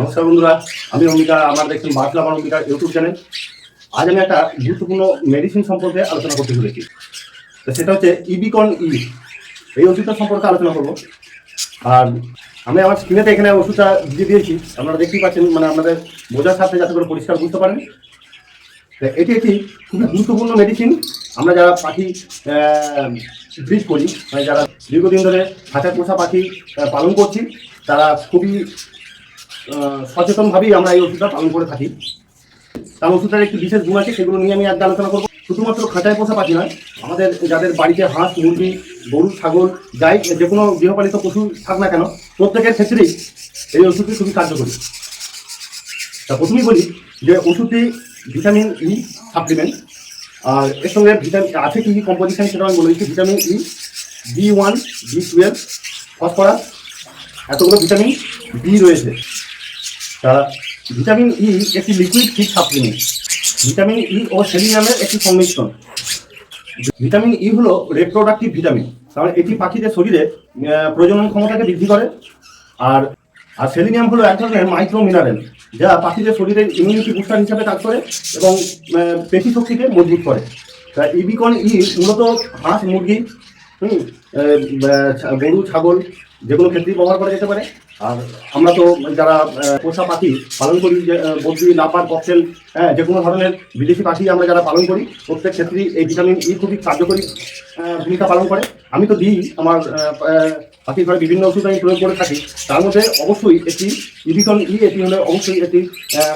নমস্কার বন্ধুরা? আমি অম্বিকা আমার দেখছেন বার্তা আমার অম্বিকা ইউটিউব চ্যানেল। আজ আমি একটা গুরুত্বপূর্ণ মেডিসিন সম্পর্কে আলোচনা করতে চলেছি। তো সেটা হচ্ছে ইবিকন ই। এই ওষুধটা সম্পর্কে আলোচনা করব। আর আমি আমার স্ক্রিনেতে এখানে ওষুধটা দিয়ে দিয়েছি। আপনারা দেখতেই পাচ্ছেন মানে আপনাদের বোঝার সাথে যাতে করে পরিষ্কার বুঝতে পারেন। এটি একটি খুবই গুরুত্বপূর্ণ মেডিসিন আমরা যারা পাখি ব্রিজ করি মানে যারা দীর্ঘদিন ধরে হাঁচা পোষা পাখি পালন করছি, তারা খুবই সচেতনভাবেই আমরা এই ওষুধটা পালন করে থাকি। তার ওষুধটার একটি বিশেষ গুণ আছে, সেগুলো নিয়ে আমি আজকে আলোচনা করব। শুধুমাত্র খাঁচায় পোষা পাখি নয় আমাদের যাদের বাড়িতে হাঁস, মুরগি, গরু, ছাগল যাই, যে কোনো গৃহপালিত পশু থাক না কেন, প্রত্যেকের ক্ষেত্রেই এই ওষুধটি খুবই কার্যকরী। তা প্রথমেই বলি যে ওষুধটি ভিটামিন ই সাপ্লিমেন্ট আর এর সঙ্গে ভিটামিন, আছে কি কি কম্পোজিশন সেটা আমি বলে দিচ্ছি। Vitamin E, B one, B twelve, phosphorus, এতগুলো ভিটামিন বি রয়েছে। তা ভিটামিন ই একটি liquid feed supplement vitamin E ও সেলিনামের একটি সংমিশ্রণ ভিটামিন ই হলো রেপ্রোডাক্টিভ ভিটামিন কারণ এটি পাখিদের শরীরে প্রজনন ক্ষমতাকে বৃদ্ধি করে। আর আর সেলিনিয়াম হলো এক ধরনের মাইক্রো মিনারেল যা পাখিদের শরীরের ইমিউনিটি বুস্টার হিসাবে কাজ করে এবং পেশি শক্তিকে মজবুত করে। তা ইবিকন ই মূলত হাঁস, মুরগি, হুম গরু, ছাগল যে কোনো ক্ষেত্রেই ব্যবহার করা যেতে পারে। আর আমরা তো যারা পোষা পাখি পালন করি, যে বদ্রি লাপার ককটেল হ্যাঁ যে কোনো ধরনের বিদেশি পাখি আমরা যারা পালন করি, প্রত্যেক ক্ষেত্রেই এই ভিটামিন ই খুবই কার্যকরী ভূমিকা পালন করে। আমি তো দিই, আমার পাখির ঘরে বিভিন্ন ওষুধ আমি প্রয়োগ করে থাকি। তার মধ্যে অবশ্যই একটি ইভিকন ই এটি হলে অবশ্যই একটি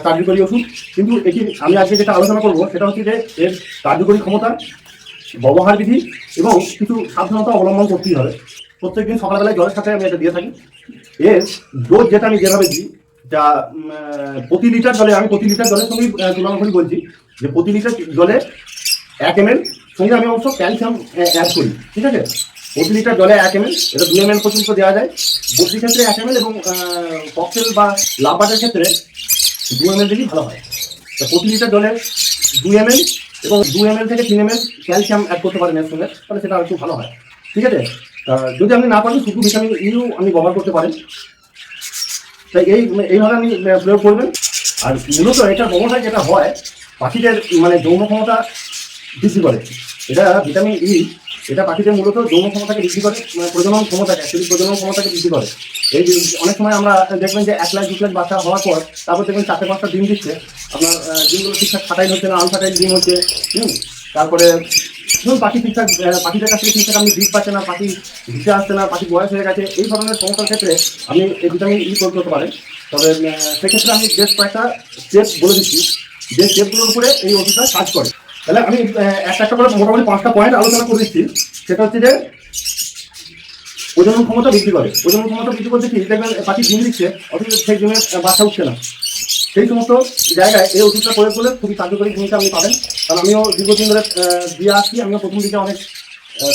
কার্যকরী ওষুধ। কিন্তু এটি আমি আজকে যেটা আলোচনা করব, সেটা হচ্ছে যে এর কার্যকরী ক্ষমতা, ব্যবহার বিধি এবং কিছু সাবধানতা অবলম্বন করতেই হবে। প্রত্যেকদিন সকালবেলায় জলের সাথে আমি এটা দিয়ে থাকি। এর ডোজ যেটা আমি যেভাবে দিই, যা প্রতি লিটার জলে, আমি প্রতি লিটার জলের সঙ্গেই তুলনা করে বলছি যে প্রতি লিটার জলে এক এম সঙ্গে আমি অবশ্য ক্যালসিয়াম অ্যাড করি, ঠিক আছে? প্রতি লিটার জলে এক এম এটা দুই এম পর্যন্ত দেওয়া যায়। বদ্রির ক্ষেত্রে এক এম এবং ককটেল বা লাভবাটের ক্ষেত্রে দু এম দিলেই ভালো হয়। তো প্রতি লিটার জলে দুই এম এবং দু এম এল থেকে তিন এম ক্যালসিয়াম অ্যাড করতে পারেন এর সঙ্গে তাহলে সেটা আর একটু ভালো হয়। ঠিক আছে? যদি আপনি না পারেন, শুধু ভিটামিন ইউ আপনি ব্যবহার করতে পারেন। তাই এই, এইভাবে আপনি প্রয়োগ করবেন। আর মূলত এটা ব্যবহার যেটা হয়, পাখিদের মানে যৌন ক্ষমতা বৃদ্ধি করে। এটা ভিটামিন ই এটা পাখিদের মূলত যৌন ক্ষমতাকে বৃদ্ধি করে মানে প্রজনন ক্ষমতাকে অ্যাকচুয়ালি প্রজনন ক্ষমতাকে বৃদ্ধি করে। এই অনেক সময় আমরা দেখবেন যে এক লাখ, দু লাখ বাচ্চা হওয়ার পর, তারপর দেখবেন চারটে পাঁচটা ডিম দিচ্ছে। আপনার ডিমগুলো ঠিকঠাক ফাটাইল হচ্ছে না আনফাটাইল ডিম হচ্ছে, হুম? তারপরে ধরুন পাখি ঠিকঠাক পাখিদের কাছ থেকে ঠিকঠাক আপনি বীজ পাচ্ছে না পাখি দিতে আসছে না পাখি বয়স হয়ে গেছে এই ধরনের সমস্যার ক্ষেত্রে আপনি এই ভিটামিন ই প্রয়োগ করতে পারেন। তবে সেক্ষেত্রে আমি বেশ কয়েকটা স্টেপ বলে দিচ্ছি। যে স্টেপগুলোর উপরে এই ওষুধটা কাজ করে। তাহলে আমি একটা একটা করে মোটামুটি পাঁচটা পয়েন্ট আলোচনা করে দিচ্ছি। সেটা হচ্ছে যে প্রজনন ক্ষমতা বৃদ্ধি করে। প্রজনন ক্ষমতা বৃদ্ধি করতে কি? দেখবেন পাখি ডিম দিচ্ছে অথচ সেই আহ, বাচ্চা উঠছে না। সেই সমস্ত জায়গায় এই ওষুধটা প্রয়োগ করলে খুবই কার্যকরী ভূমিকা আপনি পাবেন। কারণ আমিও দীর্ঘদিন ধরে দিয়ে আসছি, আমিও প্রথম দিকে অনেক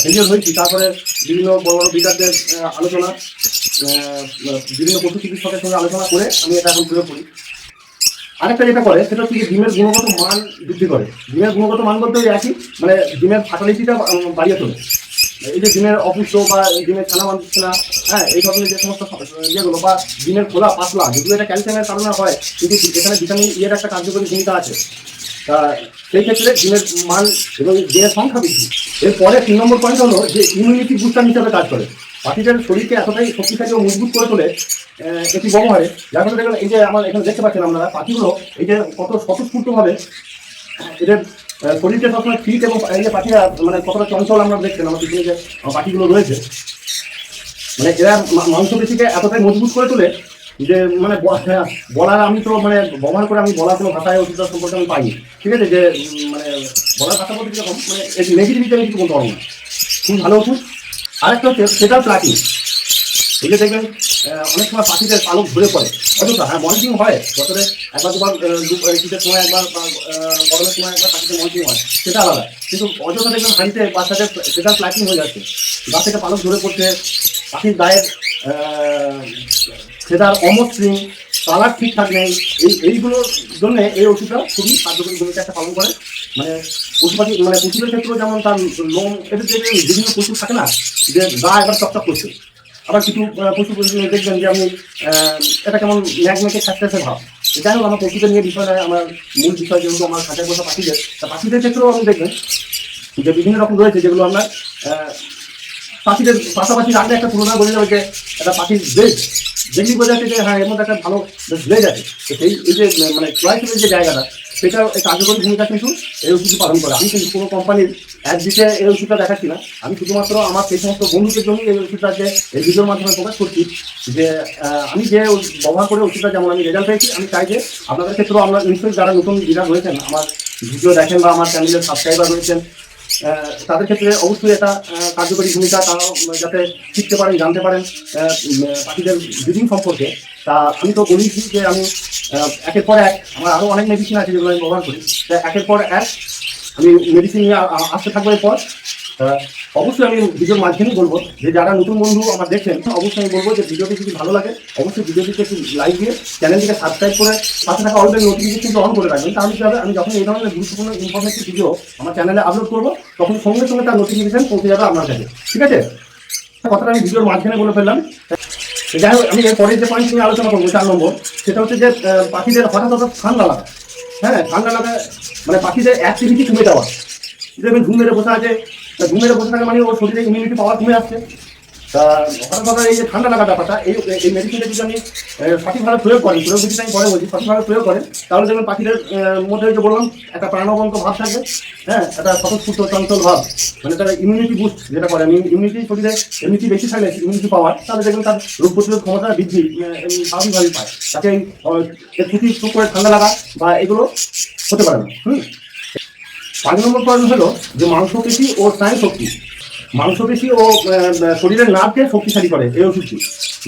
ফেলিয়ার হয়েছি। তারপরে বিভিন্ন বড় বড় বিকারদের আলোচনা বিভিন্ন পশু চিকিৎসকের সঙ্গে আলোচনা করে আমি এটা এখন প্রয়োগ করি। আরেকটা যেটা করে, সেটা হচ্ছে ডিমের গুণগত মান বৃদ্ধি করে। ডিমের গুণগত মান বলতে একই মানে ডিমের ফার্টিলিটিটা বাড়িয়ে তোলে। এই যে ডিমের অপুষ্ট বা এই ডিমের ছানা বাঁধছে না হ্যাঁ এই ধরনের যে সমস্ত ইয়েগুলো বা ডিমের খোলা পাতলা, যেগুলো এটা ক্যালসিয়ামের কারণে হয়, কিন্তু এখানে ভিটামিন ইয়ের একটা কার্যকরী ভূমিকা আছে। তা সেই ক্ষেত্রে ডিমের মান এবং ডিমের সংখ্যা বৃদ্ধি এরপরে তিন নম্বর পয়েন্ট হলো যে ইমিউনিটি বুস্টার হিসাবে কাজ করে। পাখিদের শরীরকে এতটাই শক্তিশালী ও মজবুত করে তোলে এটি ব্যবহারে যার ফলে দেখবেন এই যে আমার এখানে দেখতে পাচ্ছেন আপনারা, পাখিগুলো, এই যে কত স্বতঃস্ফূর্তভাবে এদের আহ, শরীরকে সবসময় ফিট এবং এই যে পাখিরা মানে কতটা চঞ্চল আমরা দেখছেন আমার পিছনে যে পাখিগুলো রয়েছে। মানে এরা মাংসপেশিকে এতটাই মজবুত করে তোলে যে মানে বলার আমি তো মানে ব্যবহার করে আমি বলার কোনো ভাষায় ওষুধটা সম্পর্কে আমি পাইনি। ঠিক আছে? যে মানে বলার ভাষা বলতে কীরকম মানে নেগেটিভিটি আমি কিছু বলতে পারব না। খুব ভালো ওষুধ আরেকটা হচ্ছে সেটা প্লাটিং যে দেখবেন অনেক সময় পাখিদের পালক ধরে পড়ে। অযথা হ্যাঁ মনিটরিং হয়। বছরে একবার দুবার শীতের সময় একবার গরমের সময় একবার পাখিদের মনিটরিং হয়, সেটা আলাদা। কিন্তু অযথা দেখবেন হাঁড়িতে বাচ্চাদের, সেটা প্লাটিং হয়ে যাচ্ছে। গা থেকে পালক ধরে পড়ছে পাখির গায়ের সেটার অমসৃণ কালার ঠিকঠাক নেই। এই, এইগুলোর জন্য এই ওষুধটা খুবই কার্যকরী ভূমিকা একটা পালন করে। মানে পশু পাখি মানে পশুদের ক্ষেত্রেও যেমন তার লোম, এদের যে বিভিন্ন পশু থাকে না, যে গা একবার চকচক করছে। আবার কিছু পশু পশু দেখবেন যে আমি এটা কেমন ম্যাগ মেকে থাকতেছে ভাব যাই হোক আমার পশুদের নিয়ে বিষয় নয় আমার মূল বিষয় যেহেতু আমার খাঁচায় বসা পাখিদের তা পাখিদের ক্ষেত্রেও আপনি দেখবেন যে বিভিন্ন রকম রয়েছে যেগুলো আহ, পাখিদের পাশাপাশি রাখলে একটা তুলনা বোঝা যাবে যে একটা পাখির বেশ দেখলি বোঝা যাচ্ছে যে হ্যাঁ এর মধ্যে একটা ভালো বেশ আছে। তো সেই এই যে মানে চয়েসের যে জায়গাটা সেটা কার্যকরী ভূমিকা কিন্তু এই ওষুধ পালন করে। আমি কিন্তু কোনো কোম্পানির অ্যাড দিতে এই ওষুধটা দেখাচ্ছি না। আমি শুধুমাত্র আমার সেই সমস্ত বন্ধুদের জন্য এই যে এই ভিডিওর মাধ্যমে প্রকাশ করছি যে আমি যে ব্যবহার করে ওষুধটা যেমন আমি রেজাল্ট পেয়েছি, আমি চাই যে আপনাদের ক্ষেত্রেও আমরা নিশ্চয়ই যারা নতুন ডিলার রয়েছেন, আমার ভিডিও দেখেন বা আমার চ্যানেলের সাবস্ক্রাইবার রয়েছেন তাদের ক্ষেত্রে অবশ্যই এটা কার্যকরী ভূমিকা তারা যাতে শিখতে পারেন, জানতে পারেন পাখিদের ব্রিডিং সম্পর্কে। তা আমি তো বলেছি যে আমি একের পর এক আমার আরও অনেক মেডিসিন আছে যেগুলো আমি ব্যবহার করি। একের পর এক আমি মেডিসিন নিয়ে আসতে থাকব এরপর। অবশ্যই আমি ভিডিওর মাঝখানেই বলব যে যারা নতুন বন্ধু আমার দেখছেন, অবশ্যই আমি বলব যে ভিডিওটি যদি ভালো লাগে, অবশ্যই ভিডিওটিকে একটু লাইক দিয়ে চ্যানেলটিকে সাবস্ক্রাইব করে পাশে থাকা অলরেডি নোটিফিকেশনটা অন করে রাখবেন। তাহলে কি হবে? আমি যখন এই ধরনের গুরুত্বপূর্ণ ইনফরমেটিভ ভিডিও আমার চ্যানেলে আপলোড করব, তখন সঙ্গে সঙ্গে তার নোটিফিকেশন পৌঁছে যাবে আপনার কাছে। ঠিক আছে? কথাটা আমি ভিডিওর মাঝখানে বলে ফেললাম। যাই হোক আমি এর পরের যে পয়েন্ট নিয়ে আলোচনা করব চার নম্বর সেটা হচ্ছে যে পাখিদের হঠাৎ হঠাৎ ঠান্ডা লাগা হ্যাঁ ঠান্ডা লাগা মানে পাখিদের অ্যাক্টিভিটি কমে যাওয়া। দেখবেন ঘুম মেরে বসে আছে ঘুমের ঘুম মেরে বসে থাকে মানে ওর শরীরে ইমিউনিটি পাওয়ার কমে আসছে তা হঠাৎ হঠাৎ এই যে ঠান্ডা লাগা ব্যাপারটা এই এই মেডিসিনটা যদি আমি সঠিকভাবে প্রয়োগ করেন প্রয়োগ যদি আমি পরে বলছি সঠিকভাবে প্রয়োগ করেন তাহলে দেখবেন পাখিদের মধ্যে যে বললাম একটা প্রাণবন্ত ভাব থাকবে হ্যাঁ একটা স্বতঃস্ফূর্ত চঞ্চল ভাব মানে তার ইমিউনিটি বুস্ট যেটা করে ইমিউনিটি শরীরে এমনিটি বেশি থাকলে ইমিউনিটি পাওয়ার তাহলে দেখবেন তার রোগ প্রতিরোধ ক্ষমতা বৃদ্ধি স্বাভাবিকভাবেই পায়। তাকে এই, আহ, এর করে ঠান্ডা লাগা বা এগুলো হতে পারে না হুম? পাঁচ নম্বর পয়েন্ট হলো যে মাংসপেশি ও স্নায়ু শক্তি মাংসপেশি ও শরীরের নার্ভকে শক্তিশালী করে, এই ওষুধটি।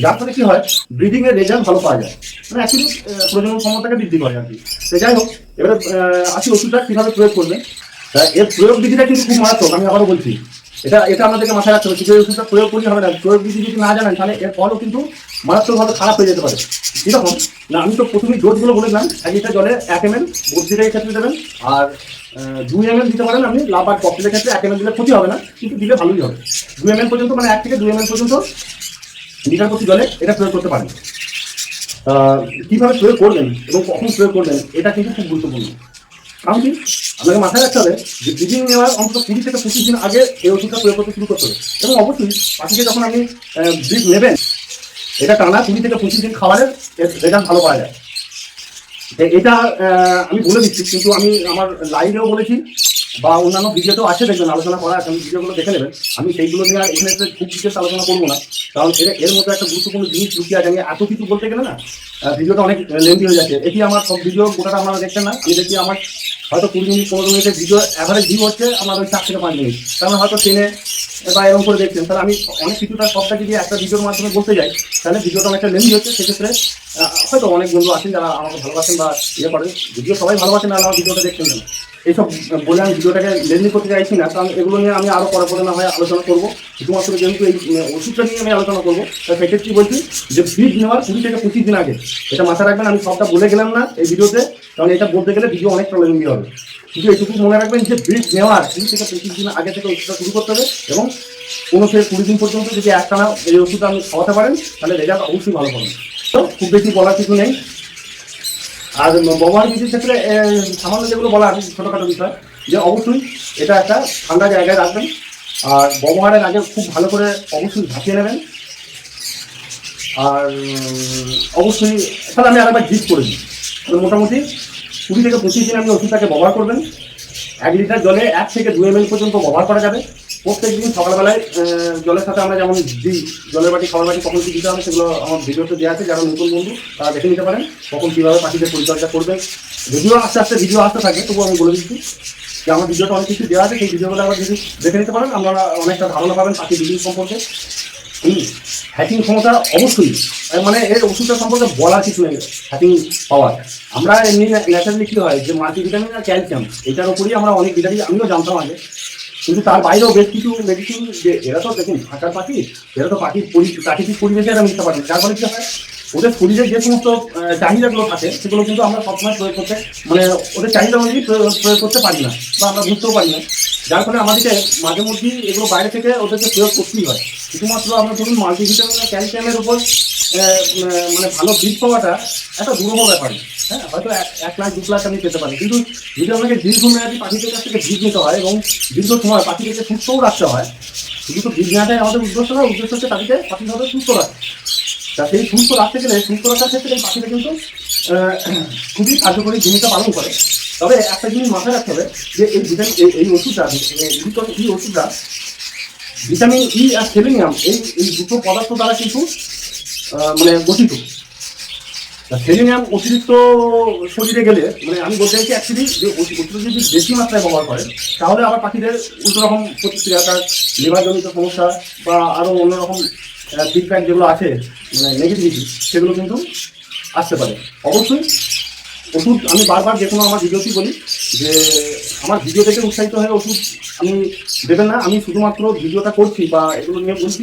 যার ফলে কি হয়? ব্রিডিং এর রেজাল্ট ভালো পাওয়া যায়। মানে অ্যাকচুয়ালি প্রজনন ক্ষমতাকে বৃদ্ধি করে আর কি। তো যাই হোক, এবারে আসি ওষুধটা কীভাবে প্রয়োগ করবে। এর প্রয়োগ বিধিটা কিন্তু খুব মারাত্মক, আমি আবারও বলছি। এটা এটা আমাদেরকে মাথায় রাখতে হবে। কিছু ওষুধটা প্রয়োগ করলে হবে না। প্রয়োগ বিধি যদি না জানেন, তাহলে এর ফলও কিন্তু মারাত্মকভাবে খারাপ হয়ে যেতে পারে। কীরকম না, আমি তো প্রথমেই ডোজগুলো বলেছিলাম, এক লিটার জলে এক এম এল বদ্রিটাই ক্ষেত্রে দেবেন, আর দুই এম এল দিতে পারেন আপনি, লাভ আর ককটেলের ক্ষেত্রে এক এম এল দিলে ক্ষতি হবে না, কিন্তু দিলে ভালোই হবে। দুই এম এল পর্যন্ত মানে এক থেকে দুই এম এল পর্যন্ত লিটার প্রতি জলে এটা প্রয়োগ করতে পারেন। কীভাবে প্রয়োগ করবেন এবং কখন প্রয়োগ করবেন, এটা কিন্তু খুব গুরুত্বপূর্ণ। কারণ কি? আপনাকে মাথায় রাখতে হবে যে ব্রিডিং নেওয়ার অন্তত কুড়ি থেকে পঁচিশ দিন আগে এই ওষুধটা প্রয়োগ করতে শুরু করতে হবে। এবং অবশ্যই পাখিকে যখন আপনি ব্রিড নেবেন এটা টানা কুড়ি থেকে পঁচিশ দিন খাবারের রেজাল্ট ভালো পাওয়া যায়। এটা আমি বলে দিচ্ছি, কিন্তু আমি আমার লাইভেও বলেছি বা অন্যান্য ভিডিওতেও আছে দেখবেন আলোচনা করা আছে, আমি ভিডিওগুলো দেখে নেবেন। আমি সেইগুলো নিয়ে আর এখানে খুব ডিটেলস আলোচনা করব না, কারণ এর এর মধ্যে একটা গুরুত্বপূর্ণ জিনিস লুকিয়ে আছে, আমি এত কিছু বলতে গেলে না ভিডিওটা অনেক লেন্দি হয়ে যাচ্ছে। এটি আমার সব ভিডিও গোটাটা আপনারা দেখছেন না, আমি দেখি আমার হয়তো কুড়ি মিনিট, পনেরো মিনিটের ভিডিও অ্যাভারেজ ভিউ হচ্ছে আমার ওই চার থেকে পাঁচ মিনিট। তাহলে হয়তো ট্রেনে বা এরকম করে দেখছেন। তাহলে আমি অনেক কিছুটা সবটা যদি একটা ভিডিওর মাধ্যমে বলতে যাই, তাহলে ভিডিওটা অনেকটা লেন্দি হচ্ছে, সেক্ষেত্রে হয়তো অনেক বন্ধু আছেন যারা আমাকে ভালোবাসেন বা ইয়ে করেন। ভিডিও সবাই ভালোবাসেন না আমার ভিডিওটা দেখছেন না এইসব বলে আমি ভিডিওটাকে লেন্দি করতে চাইছি না, কারণ এগুলো নিয়ে আমি আরও পরে না হয় আলোচনা করব। শুধুমাত্র যেহেতু এই ওষুধটা নিয়ে আমি আলোচনা করব, তাই সেক্ষেত্রে বলছি যে ফ্রিজ নেওয়ার কুড়ি থেকে পঁচিশ দিন আগে, এটা মাথায় রাখবেন, আমি সবটা বলে গেলাম না এই ভিডিওতে, কারণ এটা বলতে গেলে ভিডিও অনেকটা লেন্দি হবে। কিন্তু এটুকু মনে রাখবেন যে ব্রিজ নেওয়ার কুড়ি থেকে পঁচিশ দিন আগে থেকে ওষুধটা শুরু করতে হবে এবং পনেরো থেকে কুড়ি দিন পর্যন্ত যদি একটানা এই ওষুধটা আপনি খাওয়াতে পারেন, তাহলে রেজাল্ট অবশ্যই ভালো পাবেন। তো খুব বেশি বলার কিছু নেই। আর ব্যবহার বিধির ক্ষেত্রে সামান্য যেগুলো বলা আছে, ছোটোখাটো বিষয়, যে অবশ্যই এটা একটা ঠান্ডা জায়গায় রাখবেন। আর ব্যবহারের আগে খুব ভালো করে অবশ্যই ভাপিয়ে নেবেন। আর অবশ্যই, তাহলে আমি আরেকবার জিপ করে দিই তাহলে মোটামুটি কুড়ি থেকে পঁচিশ দিন আপনি ওষুধটাকে ব্যবহার করবেন। এক লিটার জলে এক থেকে দু এম পর্যন্ত ব্যবহার করা যাবে। প্রত্যেক দিন সকালবেলায় জলের সাথে আমরা যেমন দিই, জলের বাটি খাবার বাটি, কখন কী দিতে হবে সেগুলো আমার ভিডিওতে দেওয়া আছে, যারা নতুন বন্ধু, তারা দেখে নিতে পারেন, কখন কীভাবে পাখিদের পরিচর্যা করবেন যদিও আস্তে আস্তে, ভিডিও আসতে থাকে, তবুও আমি বলে দিচ্ছি যে আমার ভিডিওটা অনেক কিছু দেওয়া আছে, সেই ভিডিওগুলো আবার যদি দেখে নিতে পারেন, আপনারা অনেকটা ধারণা পাবেন পাখি ব্রিডিং সম্পর্কে। হ্যাকিং ক্ষমতা অবশ্যই মানে এর ওষুধটা সম্পর্কে বলার কিছু নেই হ্যাকিং পাওয়ার। আমরা এমনি ন্যাচারালি কী হয়, যে মাল্টিভিটামিন আর ক্যালসিয়াম এটার উপরেই আমরা অনেক ভিটামিন আমিও জানতাম আগে কিন্তু তার বাইরেও বেশ কিছু মেডিসিন যে এরা তো দেখুন ফাঁকার পাখি, এরা তো পাখির পরি- প্রাকৃতিক পরিবেশে এরা মিশতে পারে। যার ফলে কি হয়, ওদের শরীরে যে সমস্ত চাহিদাগুলো থাকে, সেগুলো কিন্তু আমরা সবসময় প্রয়োগ করতে মানে ওদের চাহিদা অনুযায়ী প্রয়োগ করতে পারি না বা আমরা বুঝতেও পারি না যার ফলে আমাদেরকে মাঝে মধ্যেই এগুলো বাইরে থেকে ওদেরকে প্রয়োগ করতেই হয় শুধুমাত্র আমরা ধরুন মাল্টিভিটামিন ক্যালসিয়ামের উপর মানে ভালো বীজ পাওয়াটা একটা দুর্বল ব্যাপার হ্যাঁ হয়তো এক- লাখ, দু লাখ আমি পেতে পারি। কিন্তু যদি আমাকে দীর্ঘমেয়াদী পাখিদের কাছ থেকে বীজ নিতে হয় এবং দীর্ঘ সময় পাখিদেরকে সুস্থও রাখতে হয়, শুধু তো বীজ নেওয়াটাই আমাদের উদ্দেশ্য না উদ্দেশ্য হচ্ছে তাদেরকে সঠিকভাবে সুস্থ রাখা। তা সেই সুস্থ রাখতে গেলে, সুস্থ রাখার ক্ষেত্রে পাখিটা কিন্তু খুবই কার্যকরী ভূমিকা পালন করে। তবে একটা জিনিস মাথায় রাখতে হবে যে এই ভিটামিন এই- এই ওষুধটা ভিটামিন ই ওষুধটা ভিটামিন ই আর সেলেনিয়াম এই এই দুটো পদার্থ দ্বারা কিন্তু মানে গঠিত। সেলেনিয়াম অতিরিক্ত শরীরে গেলে মানে আমি বলতে চাইছি অ্যাকচুয়ালি যে ওষুধ যদি বেশি মাত্রায় ব্যবহার করে তাহলে আবার পাখিদের উল্টো রকম প্রতিক্রিয়া, তার লিভারজনিত সমস্যা বা আরও অন্যরকম ফিডব্যাক যেগুলো আছে মানে নেগেটিভিটি সেগুলো কিন্তু আসতে পারে। অবশ্যই ওষুধ আমি বারবার যে কোনো আমার ভিডিওতেই বলি যে আমার ভিডিও থেকে উৎসাহিত হয়ে ওষুধ আমি দেবেন না। আমি শুধুমাত্র ভিডিওটা করছি বা এগুলো নিয়ে বলছি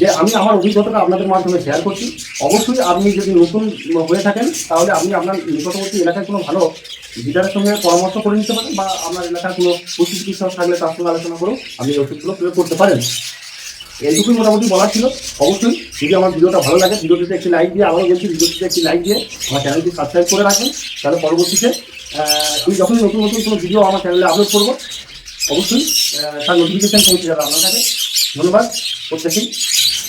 যে আমি আমার অভিজ্ঞতাটা আপনাদের মাধ্যমে শেয়ার করছি। অবশ্যই আপনি যদি নতুন হয়ে থাকেন, তাহলে আপনি আপনার নিকটবর্তী এলাকায় কোনো ভালো ডিলারের সঙ্গে পরামর্শ করে নিতে পারেন বা আপনার এলাকার কোনো পশু চিকিৎসক থাকলে তার সঙ্গে আলোচনা করেও আপনি ওষুধগুলো প্রয়োগ করতে পারেন। এইটুকুই মোটামুটি বলার ছিল। অবশ্যই যদি আমার ভিডিওটা ভালো লাগে, ভিডিওটিতে একটি লাইক দিয়ে আবারও বলছি, ভিডিওটিতে একটি লাইক দিয়ে আমার চ্যানেলটি সাবস্ক্রাইব করে রাখবেন। তাহলে পরবর্তীতে আমি যখনই নতুন নতুন কোনো ভিডিও আমার চ্যানেলে আপলোড করব, অবশ্যই তার নোটিফিকেশন পৌঁছে যাবে আপনার কাছে। ধন্যবাদ প্রত্যেকেই